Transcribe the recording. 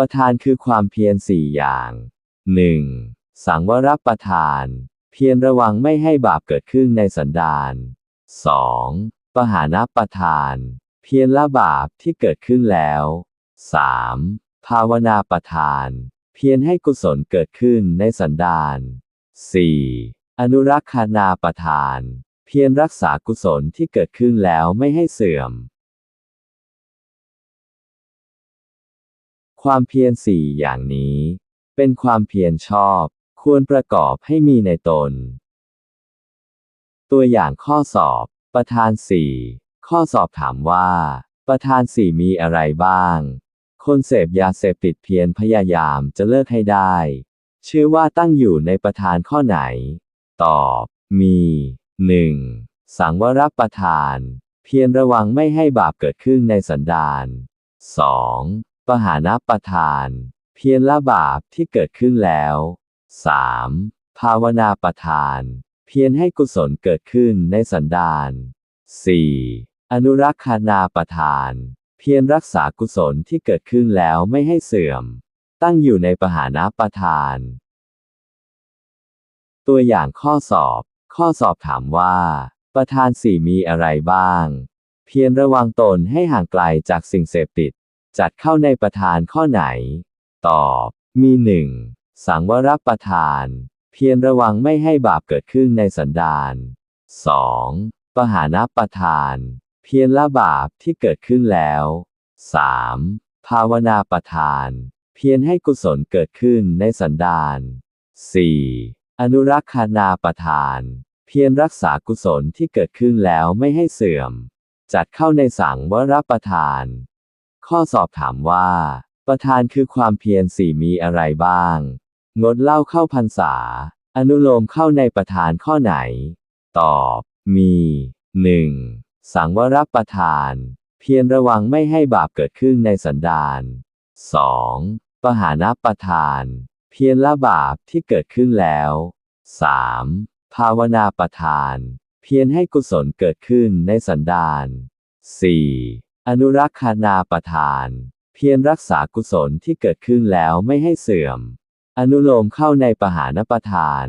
ประธานคือความเพียรสี่อย่าง 1. สังวรประทาน เพียรระวังไม่ให้บาปเกิดขึ้นในสันดาน 2. ปหานประทาน เพียรละบาปที่เกิดขึ้นแล้ว 3. ภาวนาประทาน เพียรให้กุศลเกิดขึ้นในสันดาน 4. อนุรักษนาประทาน เพียรรักษากุศลที่เกิดขึ้นแล้วไม่ให้เสื่อม ความเพียรสี่อย่างนี้ เป็นความเพียรชอบ ควรประกอบให้มีในตน ตัวอย่างข้อสอบ ประธานสี่ข้อสอบถามว่า ประธานสี่มีอะไรบ้าง คนเสพยาเสพติดเพียรพยายามจะเลิกให้ได้ ชื่อว่าตั้งอยู่ในประธานข้อไหน ตอบ มี 1. สังวรประทาน เพียรระวังไม่ให้บาปเกิดขึ้นในสันดาน 2. ปหานประทาน เพียรละบาปที่เกิดขึ้นแล้ว 3. ภาวนาประทาน เพียรให้กุศลเกิดขึ้นในสันดาน 4. อนุรักษานาประทาน เพียรรักษากุศลที่เกิดขึ้นแล้วไม่ให้เสื่อม ตั้งอยู่ในปหานาประทาน ตัวอย่างข้อสอบ ข้อสอบถามว่า ประธานสี่มีอะไรบ้าง เพียรระวังตนให้ห่างไกลจากสิ่งเสพติด จัดเข้าในประธานข้อไหน ตอบ มีหนึ่งสังวรประทาน เพียรระวังไม่ให้บาปเกิดขึ้นในสันดาน 2. ปหานประทาน เพียรละบาปที่เกิดขึ้นแล้ว 3. ภาวนาประทาน เพียรให้กุศลเกิดขึ้นในสันดาน 4. อนุรักษานาประทาน เพียรรักษากุศลที่เกิดขึ้นแล้วไม่ให้เสื่อม จัดเข้าในสังวรประทาน ข้อสอบถามว่า ประธานคือความเพียรสี่มีอะไรบ้าง งดเหล้าเข้าพรรษา อนุโลมเข้าในประธานข้อไหน ตอบ มี 1. สังวรประทาน เพียรระวังไม่ให้บาปเกิดขึ้นในสันดาน 2. ปหานประทาน เพียรละบาปที่เกิดขึ้นแล้ว 3. ภาวนาประทาน เพียรให้กุศลเกิดขึ้นในสันดาน 4. อนุรักษนาประทาน เพียรรักษากุศลที่เกิดขึ้นแล้วไม่ให้เสื่อม อนุโลมเข้าในปหานประทาน